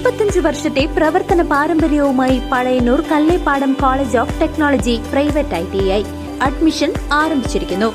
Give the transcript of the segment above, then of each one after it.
മുപ്പത്തഞ്ച് വർഷത്തെ പ്രവർത്തന പാരമ്പര്യവുമായി Pazhayannur Kallepadam college of technology private I T I admission ആരംഭിച്ചിരിക്കുന്നു.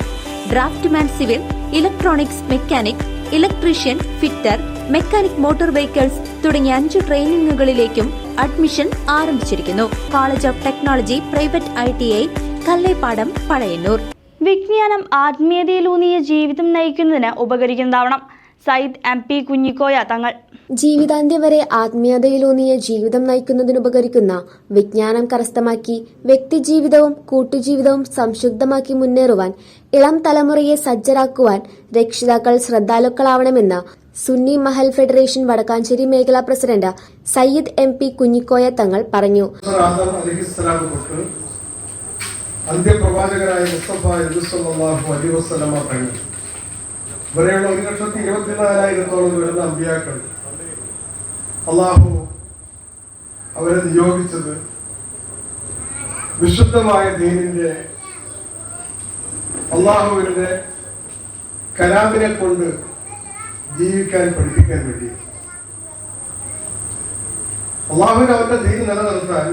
Draftsman civil electronics mechanic electrician fitter mechanic motor vehicles തുടങ്ങിയ അഞ്ച് ട്രെയിനിങ്ങുകളിലേക്കും അഡ്മിഷൻ ആരംഭിച്ചിരിക്കുന്നു. College of technology private I T I Kallepadam Pazhayannur. വിജ്ഞാനം ആത്മീയതയിലൂന്നിയ ജീവിതം നയിക്കുന്നതിന് ഉപകരിക്കുന്നതാവണം സയ്യിദ് എം പി കുഞ്ഞിക്കോയ തങ്ങൾ ജീവിതാന്ത്യം വരെ ആത്മീയതയിലൂന്നിയ ജീവിതം നയിക്കുന്നതിനുപകരിക്കുന്ന വിജ്ഞാനം കരസ്ഥമാക്കി വ്യക്തിജീവിതവും കൂട്ടുജീവിതവും സംശുദ്ധമാക്കി മുന്നേറുവാൻ ഇളം തലമുറയെ സജ്ജരാക്കുവാൻ രക്ഷിതാക്കൾ ശ്രദ്ധാലുക്കളാവണമെന്ന് സുന്നി മഹൽ ഫെഡറേഷൻ വടക്കാഞ്ചേരി മേഖലാ president Sayyid M P Kunhikoya Thangal പറഞ്ഞു. അന്ത്യപ്രവാചകരായ മുസ്തഫ തങ്ങൾ ഇവരെയുള്ള ഒരു ലക്ഷത്തി ഇരുപത്തിനാലായിരത്തോളം വരുന്ന അമ്പിയാക്കൾ അള്ളാഹു അവരെ നിയോഗിച്ചത് വിശുദ്ധമായ ദീനിന്റെ അള്ളാഹുവിന്റെ കലാമിനെ കൊണ്ട് ജീവിക്കാൻ പഠിപ്പിക്കാൻ വേണ്ടി. അള്ളാഹുവിന് അവരുടെ ദീൻ നിലനിർത്താൻ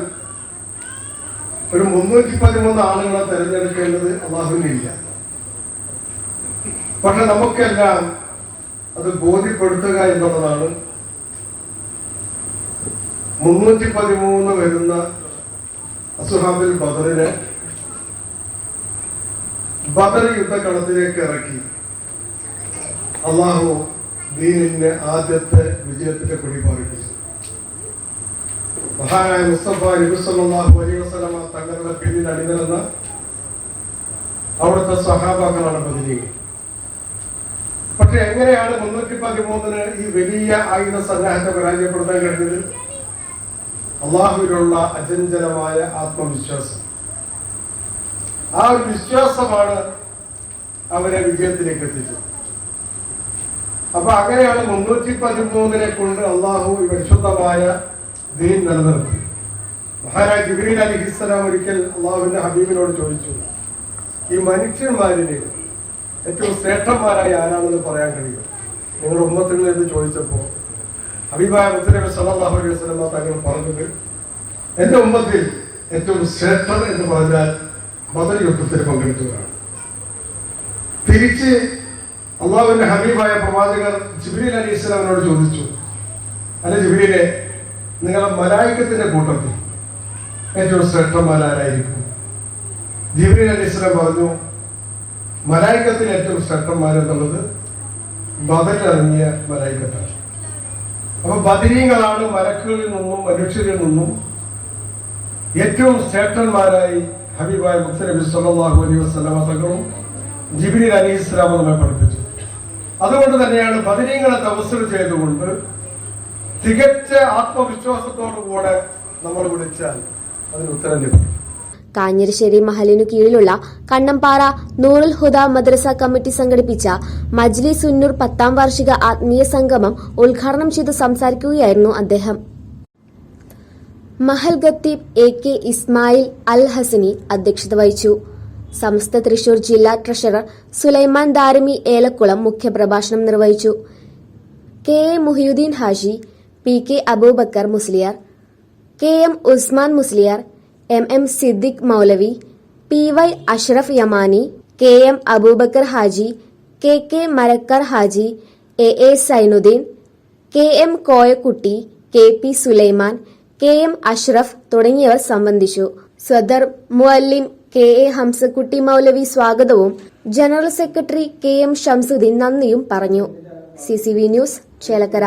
ഒരു മുന്നൂറ്റി പതിമൂന്ന് ആളുകളെ തെരഞ്ഞെടുക്കേണ്ടത് അള്ളാഹുവിനില്ല പക്ഷെ നമുക്കെല്ലാം അത് ബോധ്യപ്പെടുത്തുക എന്നുള്ളതാണ് മുന്നൂറ്റി പതിമൂന്ന് വരുന്ന അസുഹാബിൽ ബദറിനെ ബദർ യുദ്ധക്കളത്തിലേക്ക് ഇറക്കി. അള്ളാഹു ദീനിന്റെ ആദ്യത്തെ വിജയത്തിന്റെ കൊടി പാറിപ്പിച്ചു. മഹാനായ മുസ്തഫ നബിസല്ലാഹു അലൈഹി വസല്ലമ തങ്ങളുടെ പിന്നിൽ അണിനിരന്ന അവിടുത്തെ സഹാബാക്കളാണ് ബദരീകൾ പക്ഷെ എങ്ങനെയാണ് മുന്നൂറ്റി പതിമൂന്നിന് ഈ വലിയ ആയുധ സന്നാഹത്തെ പരാജയപ്പെടുത്താൻ കഴിഞ്ഞത്? അള്ളാഹുവിലുള്ള അചഞ്ചലമായ ആത്മവിശ്വാസം. ആ ഒരു വിശ്വാസമാണ് അവരെ വിജയത്തിലേക്ക് എത്തിച്ചത്. അപ്പൊ അങ്ങനെയാണ് മുന്നൂറ്റി പതിമൂന്നിനെ കൊണ്ട് അള്ളാഹു ഈ പരിശുദ്ധമായ ദീൻ നിലനിർത്തി. മഹാരാജ് ജിബ്രീൽ അലിഹിസ്സലാം ഒരിക്കൽ അള്ളാഹുവിന്റെ ഹബീബിനോട് ചോദിച്ചു ഈ മനുഷ്യന്മാരിൽ ഏറ്റവും ശ്രേഷ്ഠന്മാരായി ആരാണെന്ന് പറയാൻ കഴിയും. നിങ്ങൾ ഉമ്മത്തുകൾ എന്ന് ചോദിച്ചപ്പോ അഭിപ്രായ മുത്തലബി സലാഹു അലൈഹി വസ്ലമ തങ്ങൾ പറഞ്ഞത് എന്റെ ഉമ്മത്തിൽ ഏറ്റവും ശ്രേഷ്ഠർ എന്ന് പറഞ്ഞാൽ ബദൽ യുദ്ധത്തിൽ പങ്കെടുത്തവരാണ്. തിരിച്ച് അള്ളാഹുവിന്റെ ഹബീബായ പ്രവാചകർ ജിബ്രീൽ അലി ഇസ്ലാമിനോട് ചോദിച്ചു അല്ല ജിബ്രീലെ നിങ്ങളെ മലായിക്കത്തിന്റെ കൂട്ടത്തിൽ ഏറ്റവും ശ്രേഷ്ഠന്മാരായിരിക്കും ജിബ്രീൽ അലി ഇസ്ലാം പറഞ്ഞു മലായിക്കത്തിൽ ഏറ്റവും ശ്രേഷ്ഠന്മാരെന്നുള്ളത് ബദലിറങ്ങിയ മലായിക്കത്താണ്. അപ്പൊ ബദരീങ്ങളാണ് മലക്കുകളിൽ നിന്നും മനുഷ്യരിൽ നിന്നും ഏറ്റവും ശ്രേഷ്ഠന്മാരായി ഹബീബായ മുത്തനബി സല്ലല്ലാഹു അലൈഹി വസല്ലമ തങ്ങളും അലി ഇസ്ലാം നമ്മെ പഠിപ്പിച്ചു അതുകൊണ്ട് തന്നെയാണ് ബദരീങ്ങളെ തപസ്സൽ ചെയ്തുകൊണ്ട് തികച്ച ആത്മവിശ്വാസത്തോടുകൂടെ നമ്മൾ വിളിച്ചാൽ അതിന് ഉത്തരം ലഭിക്കും. കാഞ്ഞിരശ്ശേരി മഹലിനു കീഴിലുള്ള കണ്ണമ്പാറ നൂറുൽ ഹുദ മദ്രസ കമ്മിറ്റി സംഘടിപ്പിച്ച മജ്ലി സുന്നൂർ പത്താം വാർഷിക ആത്മീയ സംഗമം ഉദ്ഘാടനം ചെയ്ത് സംസാരിക്കുകയായിരുന്നു അദ്ദേഹം. മഹൽ ഖത്തീബ് എ കെ ഇസ്മായിൽ അൽ ഹസനി അധ്യക്ഷത വഹിച്ചു. സമസ്ത തൃശൂർ ജില്ലാ ട്രഷറർ സുലൈമാൻ ദാരമി ഏലക്കുളം മുഖ്യപ്രഭാഷണം നിർവഹിച്ചു. K A Muhiyuddin Haji P K Abubakar Musliyar K M Usman Musliyar M M Siddique Maulavi P Y Ashraf Yamani K M Abubakar Haji K K Marakkar Haji A A Zainuddin K M Koyakutty K P Sulaiman K M Ashraf തുടങ്ങിയവർ സംബന്ധിച്ചു. സ്വദർ മുഅല്ലിം K A Hamsakutty മൗലവി സ്വാഗതവും general secretary K M Shamsuddin നന്ദിയും പറഞ്ഞു. C C V news Chelakkara.